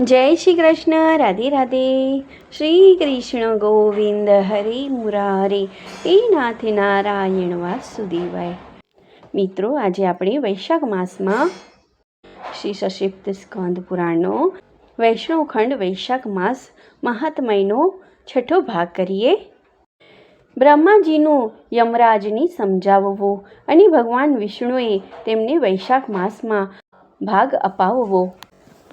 જય શ્રી કૃષ્ણ, રાધે રાધે. શ્રી કૃષ્ણ ગોવિંદ હરે મુરારે. એ નાથ નારાયણ વાસુદેવાય. મિત્રો, આજે આપણે વૈશાખ માસમાં શ્રી સશિપ્ત સ્કંદ પુરાણનો વૈષ્ણવખંડ વૈશાખ માસ મહાત્મયનો છઠ્ઠો ભાગ કરીએ. બ્રહ્માજીનું યમરાજની સમજાવવું અને ભગવાન વિષ્ણુએ તેમને વૈશાખ માસમાં ભાગ અપાવવો.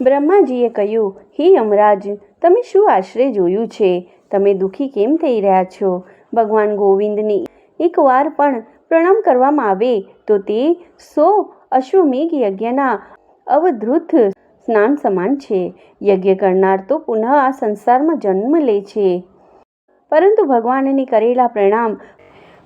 બ્રહ્માજીએ કહ્યું, હે યમરાજ, તમે શું આશરે જોયું છે? તમે દુઃખી કેમ થઈ રહ્યા છો? ભગવાન ગોવિંદને એકવાર પણ પ્રણામ કરવામાં આવે તો તે સો અશ્વમેઘ યજ્ઞના અવધૃત સ્નાન સમાન છે. યજ્ઞ કરનાર તો પુનઃ આ સંસારમાં જન્મ લે છે. પરંતુ ભગવાનને કરેલા પ્રણામ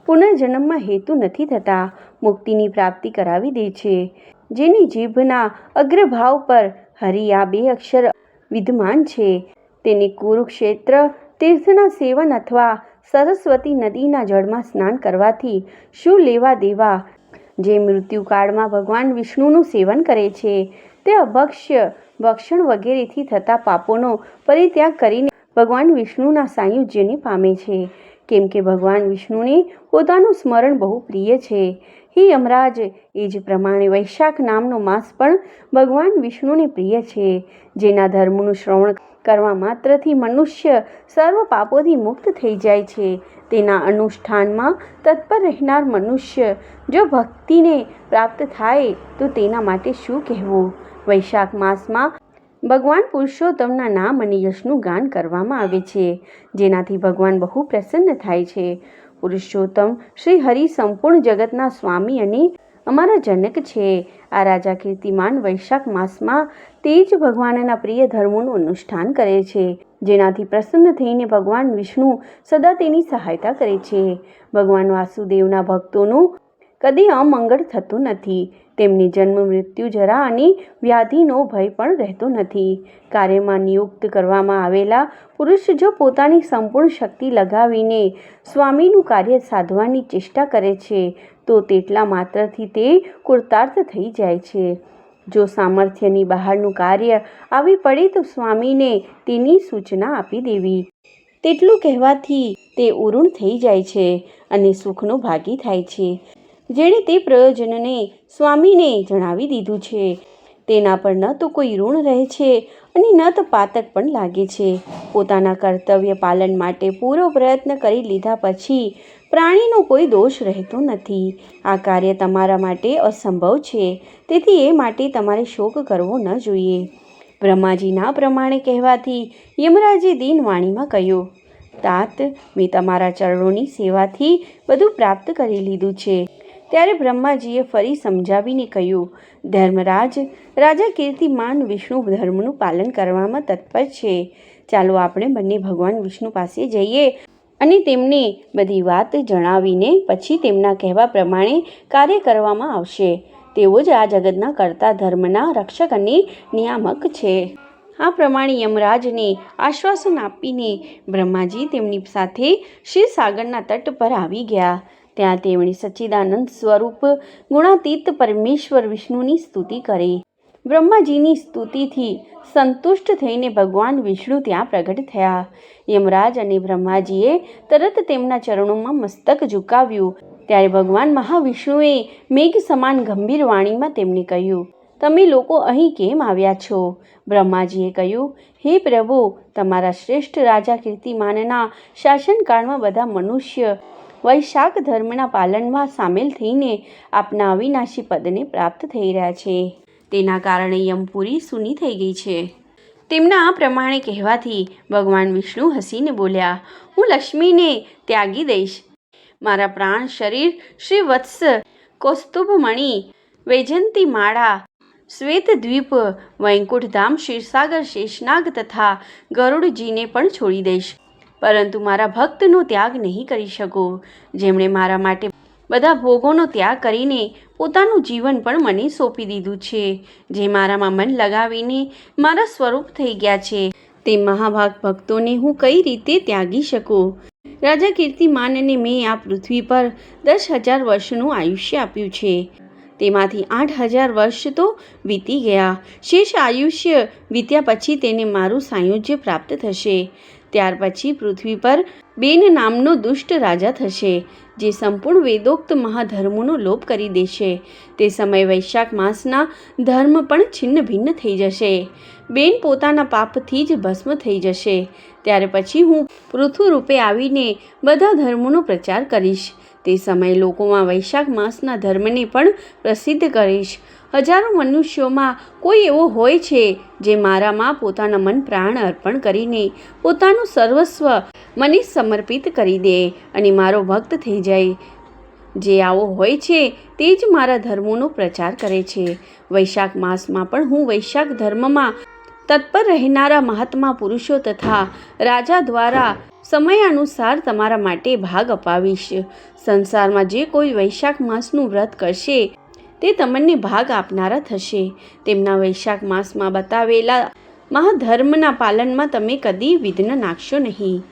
પુનર્જન્મમાં હેતુ નથી થતા. મુક્તિની પ્રાપ્તિ કરાવી દે છે. જેની જીભના અગ્રભાવ પર હરિ આ બે અક્ષર વિદ્યમાન છે. તેને કુરુક્ષેત્ર, તીર્થના સેવન અથવા સરસ્વતી નદીના જળમાં સ્નાન કરવાથી શું લેવા દેવા? જે મૃત્યુકાળમાં ભગવાન વિષ્ણુનું સેવન કરે છે, તે અભક્ષ્ય, ભક્ષણ વગેરેથી થતા પાપોનો પરિત્યાગ કરીને ભગવાન વિષ્ણુના સાયુજ્યને પામે છે. કેમ કે ભગવાન વિષ્ણુને પોતાનું સ્મરણ બહુ પ્રિય છે. હે યમરાજ એ જ પ્રમાણે વૈશાખ નામનો માસ પણ ભગવાન વિષ્ણુને પ્રિય છે. જેના ધર્મનું શ્રવણ કરવા માત્રથી મનુષ્ય સર્વ પાપોથી મુક્ત થઈ જાય છે. તેના અનુષ્ઠાનમાં તત્પર રહેનાર મનુષ્ય જો ભક્તિને પ્રાપ્ત થાય તો તેના માટે શું કહેવું? વૈશાખ માસમાં ભગવાન પુરુષોત્તમના નામ અને યશનું ગાન કરવામાં આવે છે. જેનાથી ભગવાન બહુ પ્રસન્ન થાય છે. પુરુષોત્તમ શ્રી હરિ સંપૂર્ણ જગતના સ્વામી અને અમારા જનક છે. આ રાજા કીર્તિમાન વૈશાખ માસમાં તે જ ભગવાનના પ્રિય ધર્મોનું અનુષ્ઠાન કરે છે, જેનાથી પ્રસન્ન થઈને ભગવાન વિષ્ણુ સદા તેની સહાયતા કરે છે. ભગવાન વાસુદેવના ભક્તોનું કદી અમંગળ થતું નથી. તેમની જન્મ મૃત્યુ જરા અને વ્યાધિનો ભય પણ રહેતો નથી. કાર્યમાં નિયુક્ત કરવામાં આવેલા પુરુષ જો પોતાની સંપૂર્ણ શક્તિ લગાવીને સ્વામીનું કાર્ય સાધવાની ચેષ્ટા કરે છે, તો તેટલા માત્રથી તે કૃતાર્થ થઈ જાય છે. જો સામર્થ્યની બહારનું કાર્ય આવી પડે તો સ્વામીને તેની સૂચના આપી દેવી. તેટલું કહેવાથી તે ઉરુણ થઈ જાય છે અને સુખનો ભાગી થાય છે. જેણે તે પ્રયોજનને સ્વામીને જણાવી દીધું છે. તેના પર ન તો કોઈ ઋણ રહે છે અને ન તો પાતક પણ લાગે છે. પોતાના કર્તવ્ય પાલન માટે પૂરો પ્રયત્ન કરી લીધા પછી પ્રાણીનો કોઈ દોષ રહેતો નથી. આ કાર્ય તમારા માટે અસંભવ છે. તેથી એ માટે તમારે શોક કરવો ન જોઈએ. બ્રહ્માજીના પ્રમાણે કહેવાથી યમરાજે દીનવાણીમાં કહ્યું, તાત, મેં તમારા ચરણોની સેવાથી બધું પ્રાપ્ત કરી લીધું છે. ત્યારે બ્રહ્માજીએ ફરી સમજાવીને કહ્યું, ધર્મરાજ, રાજા કીર્તિમાન વિષ્ણુ ધર્મનું પાલન કરવામાં તત્પર છે. ચાલો આપણે બંને ભગવાન વિષ્ણુ પાસે જઈએ અને તેમને બધી વાત જણાવીને પછી તેમના કહેવા પ્રમાણે કાર્ય કરવામાં આવશે. તેઓ જ આ જગતના કરતા ધર્મના રક્ષક અને નિયામક છે. આ પ્રમાણે યમરાજને આશ્વાસન આપીને બ્રહ્માજી તેમની સાથે શિવસાગરના તટ પર આવી ગયા. ત્યાં તેમણે સચ્ચિદાનંદ સ્વરૂપ ગુણાતીત પરમેશ્વર વિષ્ણુની સ્તુતિ કરી. બ્રહ્માજીની સ્તુતિથી સંતુષ્ટ થઈને ભગવાન વિષ્ણુ ત્યાં પ્રગટ થયા. યમરાજ અને બ્રહ્માજીએ તરત તેમના ચરણોમાં મસ્તક ઝુકાવ્યું. ત્યારે ભગવાન મહાવિષ્ણુએ મેઘ સમાન ગંભીર વાણીમાં તેમને કહ્યું, તમે લોકો અહીં કેમ આવ્યા છો? બ્રહ્માજીએ કહ્યું, હે પ્રભુ, તમારા શ્રેષ્ઠ રાજા કીર્તિમાનના શાસનકાળમાં બધા મનુષ્ય વૈશાખ ધર્મના પાલનમાં સામેલ થઈને આપના અવિનાશી પદને પ્રાપ્ત થઈ રહ્યા છે. તેના કારણે યમપુરી સૂની થઈ ગઈ છે. તેમના આ પ્રમાણે કહેવાથી ભગવાન વિષ્ણુ હસીને બોલ્યા, હું લક્ષ્મીને ત્યાગી દઈશ. મારા પ્રાણ શરીર શ્રી વત્સ કૌસ્તુભમણી વૈજંતી માળા, શ્વેત દ્વીપ, વૈકુંઠધામ, ક્ષીરસાગર, શેષનાગ તથા ગરુડજીને પણ છોડી દઈશ. પરંતુ મારા ભક્તનો ત્યાગ નહીં કરી શકો. જેમણે મારા માટે બધા ભોગોનો ત્યાગ કરીને પોતાનું જીવન પણ મને સોંપી દીધું છે, જે મારામાં મન લગાવીને મારા સ્વરૂપ થઈ ગયા છે. તે મહાભાગ ભક્તોને હું કઈ રીતે ત્યાગી શકું? રાજા કીર્તિમાનને મેં આ પૃથ્વી પર દસ હજાર વર્ષનું આયુષ્ય આપ્યું છે. તેમાંથી આઠ હજાર વર્ષ તો વીતી ગયા. શેષ આયુષ્ય વીત્યા પછી તેને મારું સાયુજ્ય પ્રાપ્ત થશે. ત્યાર પછી પૃથ્વી પર બેન નામનો દુષ્ટ રાજા થશે, જે સંપૂર્ણ વેદોક્ત મહાધર્મોનો લોપ કરી દેશે. તે સમયે વૈશાખ માસના ધર્મ પણ છિન્ન ભિન્ન થઈ જશે. બેન પોતાના પાપથી જ ભસ્મ થઈ જશે. ત્યારે પછી હું પૃથ્વી રૂપે આવીને બધા ધર્મોનો પ્રચાર કરીશ. તે સમયે લોકોમાં વૈશાખ માસના ધર્મને પણ પ્રસિદ્ધ કરીશ. હજારો મનુષ્યોમાં કોઈ એવો હોય છે જે મારામાં પોતાના મન પ્રાણ અર્પણ કરીને પોતાનું સર્વસ્વ મને સમર્પિત કરી દે અને મારો ભક્ત થઈ જાય. જે આવો હોય છે તે જ મારા ધર્મોનો પ્રચાર કરે છે. વૈશાખ માસમાં પણ હું વૈશાખ ધર્મમાં તત્પર રહેનારા મહાત્મા પુરુષો તથા રાજા દ્વારા સમય અનુસાર તમારા માટે ભાગ અપાવીશ. સંસારમાં જે કોઈ વૈશાખ માસનું વ્રત કરશે, તે તમને ભાગ આપનારા થશે. તેમના વૈશાખ માસમાં બતાવેલા મહાધર્મના પાલનમાં તમે કદી વિઘ્ન નાખશો નહીં.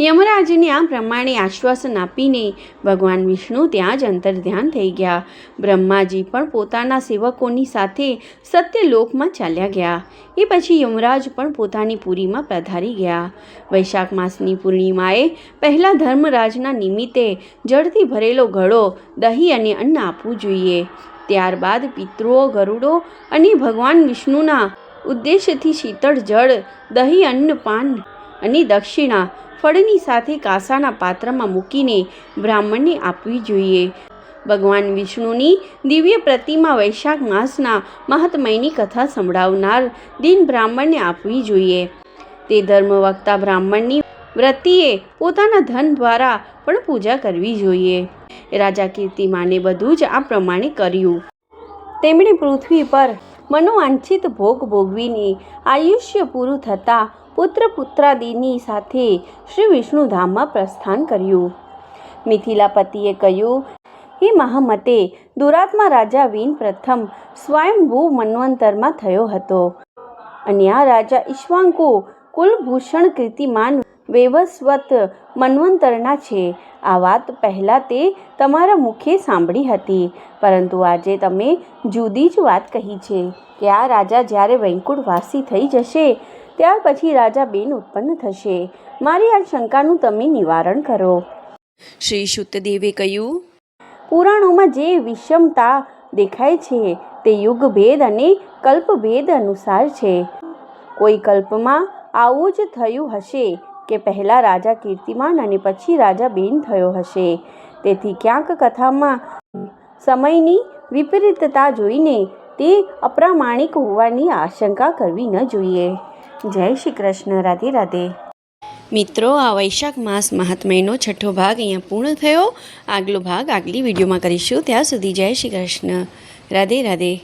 યમરાજને આ પ્રમાણે આશ્વાસન આપીને ભગવાન વિષ્ણુ ત્યાં જ અંતર્ધ્યાન થઈ ગયા. બ્રહ્માજી પણ પોતાના સેવકોની સાથે સત્યલોકમાં ચાલ્યા ગયા. એ પછી યમરાજ પણ પોતાની પુરીમાં પધારી ગયા. વૈશાખ માસની પૂર્ણિમાએ પહેલાં ધર્મરાજના નિમિત્તે જળથી ભરેલો ઘડો, દહીં અને અન્ન આપવું જોઈએ. ત્યારબાદ પિતૃઓ, ગરુડો અને ભગવાન વિષ્ણુના ઉદ્દેશ્યથી શીતળ જળ, દહીં, અન્ન, પાન અને દક્ષિણા ફળની સાથે કાંસાના પાત્રમાં મૂકીને બ્રાહ્મણને આપવી જોઈએ. ભગવાન વિષ્ણુની દિવ્ય પ્રતિમા વૈશાખ માસના મહાત્મયની કથા સંભળાવનાર દિન બ્રાહ્મણને આપવી જોઈએ. તે ધર્મવક્તા બ્રાહ્મણની વ્રતિએ પોતાના ધન દ્વારા પણ પૂજા કરવી જોઈએ. રાજા કીર્તિમાને બધું જ આ પ્રમાણે કર્યું. તેમણે પૃથ્વી પર મનોવાંછિત ભોગ ભોગવીને આયુષ્ય પૂરું થતાં પુત્ર પુત્રાદિની સાથે શ્રી વિષ્ણુધામમાં પ્રસ્થાન કર્યું. મિથિલાપતિએ કહ્યું, હે મહામતે, દુરાત્મા રાજા વીન પ્રથમ સ્વયંભૂ મન્વંતરમાં થયો હતો અને આ રાજા ઈશ્વાંકુ કુલભૂષણ કીર્તિમાન વેવસ્વત મન્વંતરના છે. આ વાત પહેલાં તે તમારા મુખે સાંભળી હતી, પરંતુ આજે તમે જુદી જ વાત કહી છે કે આ રાજા જ્યારે વૈકુંઠવાસી થઈ જશે ત્યાર પછી રાજા બેન ઉત્પન્ન થશે. મારી આ શંકાનું તમે નિવારણ કરો. શ્રી શુદ્ધદેવે કહ્યું પુરાણોમાં જે વિષમતા દેખાય છે તે યુગભેદ અને કલ્પભેદ અનુસાર છે. કોઈ કલ્પમાં આવું જ થયું હશે કે પહેલાં રાજા કીર્તિમાન અને પછી રાજા બેન થયો હશે. તેથી ક્યાંક કથામાં સમયની વિપરીતતા જોઈને તે અપ્રામાણિક હોવાની આશંકા કરવી ન જોઈએ. જય શ્રી કૃષ્ણ, રાધે રાધે. મિત્રો, આ વૈશાખ માસ મહાત્મયનો છઠ્ઠો ભાગ અહીંયા પૂર્ણ થયો. આગલો ભાગ આગલી વિડીયોમાં કરીશું. ત્યાં સુધી જય શ્રી કૃષ્ણ. રાધે રાધે.